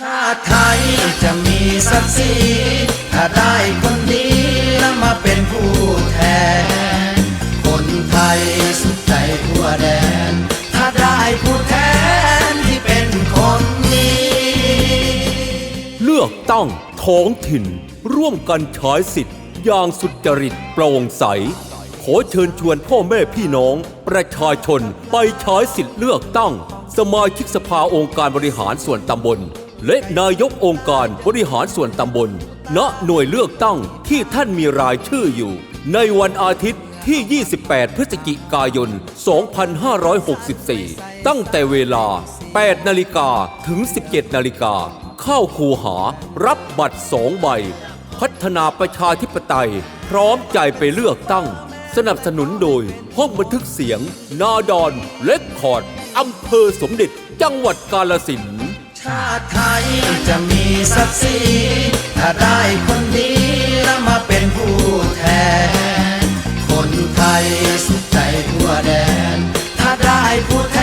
ชาติไทยจะมีศักดิ์ศรีถ้าได้คนดีแล้วมาเป็นผู้แทน คนไทยสุขใจทั่วแดน ถ้าได้ผู้แทนที่เป็นคนดีเลือกตั้งท้องถิ่น ร่วมกันใช้สิทธิ์ อย่างสุจริตโปร่งใส ขอเชิญชวนพ่อแม่พี่น้อง ประชาชนไปใช้สิทธิ์เลือกตั้งสมาชิกสภาองค์การบริหารส่วนตำบล และนายกองค์การบริหารส่วนตำบล ณ หน่วยเลือกตั้งที่ท่านมีรายชื่ออยู่ ในวันอาทิตย์ที่ 28 พฤศจิกายน 2564 ตั้งแต่เวลา 8 นาฬิกาถึง 17 นาฬิกา เข้าคูหา รับบัตรสองใบ พัฒนาประชาธิปไตย พร้อมใจไปเลือกตั้ง สนับสนุนโดย ห้องบันทึกเสียง นาดอน เล็กคอร์ดอำเภอสมเด็จ จังหวัดกาลสิน ชาติไทยจะมีศักดิ์ศรีถ้าได้คนดีแล้วมาเป็นผู้แทน คนไทยสุดใจทั่วแดน ถ้าได้ผู้แท